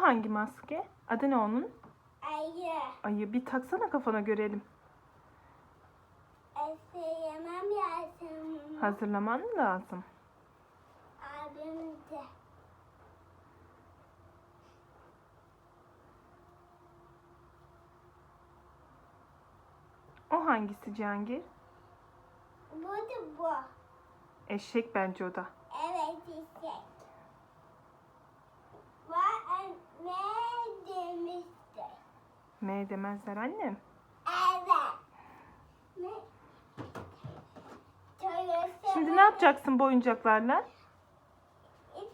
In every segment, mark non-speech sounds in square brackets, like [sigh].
O hangi maske? Adı ne onun? Ayı. Ayı bir taksana kafana görelim. Eseyemem lazım. Hazırlaman mı lazım? Abim de. O hangisi Cihangir? Bu da bu. Eşek bence o da. Evet işte. Ne demişti? M demezler annem. Evet. Ne? Söylesene. Şimdi ne yapacaksın bu oyuncaklarla? Şey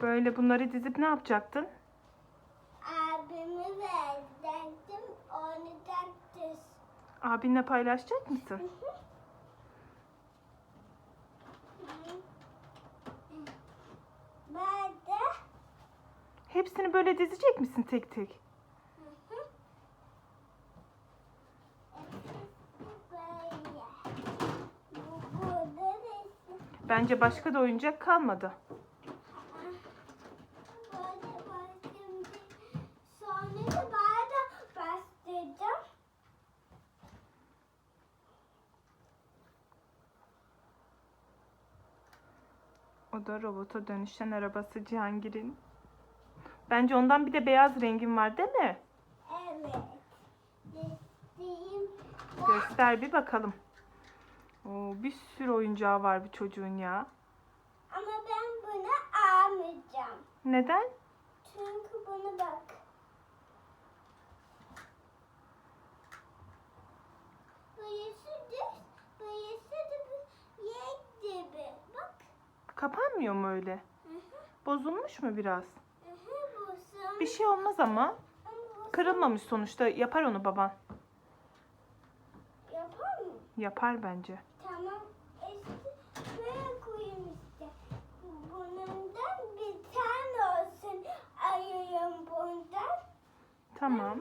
Böyle bunları dizip ne yapacaktın? Abimi verdim. Onu taktız. Abinle paylaşacak mısın? [laughs] Ben de Hepsini böyle dizecek misin tek tek? Bence başka da oyuncak kalmadı. O da robota dönüşen arabası Cihangir'in. Bence ondan bir de beyaz rengin var değil mi? Evet. Göster bir bakalım. Oo, bir sürü oyuncağı var bu çocuğun ya. Ama ben bunu almayacağım. Neden? Çünkü bunu bak. Burası düz, burası da yek gibi. Bak. Kapanmıyor mu öyle? Hı hı, Bozulmuş mu biraz? hı hı, bu son- Bir şey olmaz ama. Kırılmamış sonuçta. Yapar onu baban. Yapar mı? Yapar bence. Tamam. Böyle koyayım işte. Bundan bir tane olsun. Ayırayım bundan. Tamam.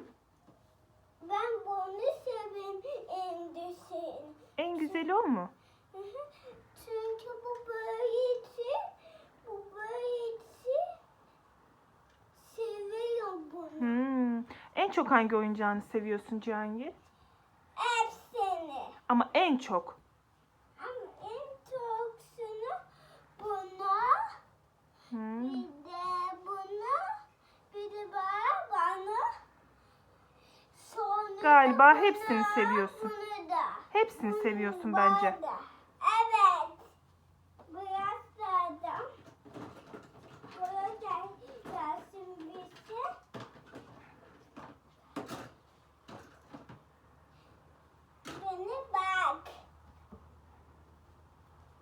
Ben bunu seveyim en düşün. En güzeli o mu? Çünkü bu böylesi, bu Hmm. En çok hangi oyuncağını seviyorsun Cihangir? Hepsini. Ama en çok. Ama en çoksunu buna, Hmm. bir de buna, bir de bana, bana. Sonra Galiba hepsini seviyorsun. Bunu da. Hepsini Bunu seviyorsun bence. da. Evet. Biraz daha Burada gelsin bir şey. Beni bak.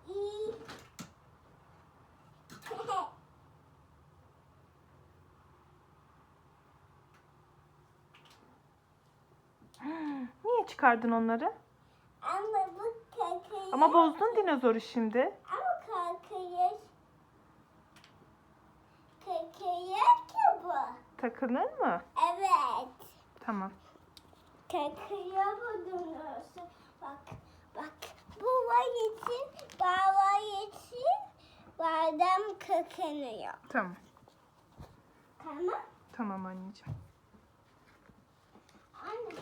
İyi. Niye çıkardın onları? Ama bu kakayı. Ama bozdun dinozoru şimdi. Ama kakayı. Kakayı ki bu. Takılır mı? Evet. Tamam. Kakaya bulunursun. Bak, bak. Bu var için, baba için badem kakanıyor. Tamam. Tamam. Tamam anneciğim. Anne.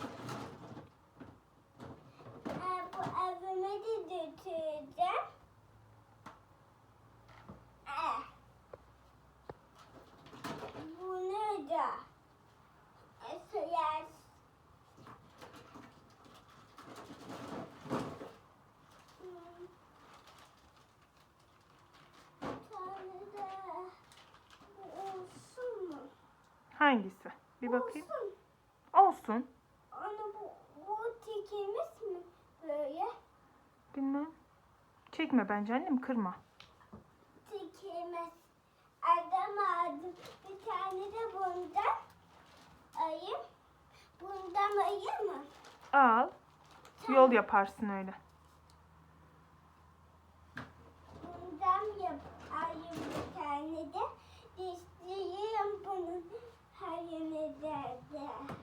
Ee, bu evime de götüreceğim. Ee, bunu da. Ee, Suya Hmm. Bir tane de bu olsun mu? Hangisi? Bir bakayım. Olsun. Olsun. Anne bu, bu tekimiz mi böyle? Bilmem. Çekme bence annem kırma. Tekimiz. Adam aldım. Bir tane de bundan ayım. Bundan ayı mı? Al. Yol yaparsın öyle. Bundan yap. Ayım bir tane de. Yeah.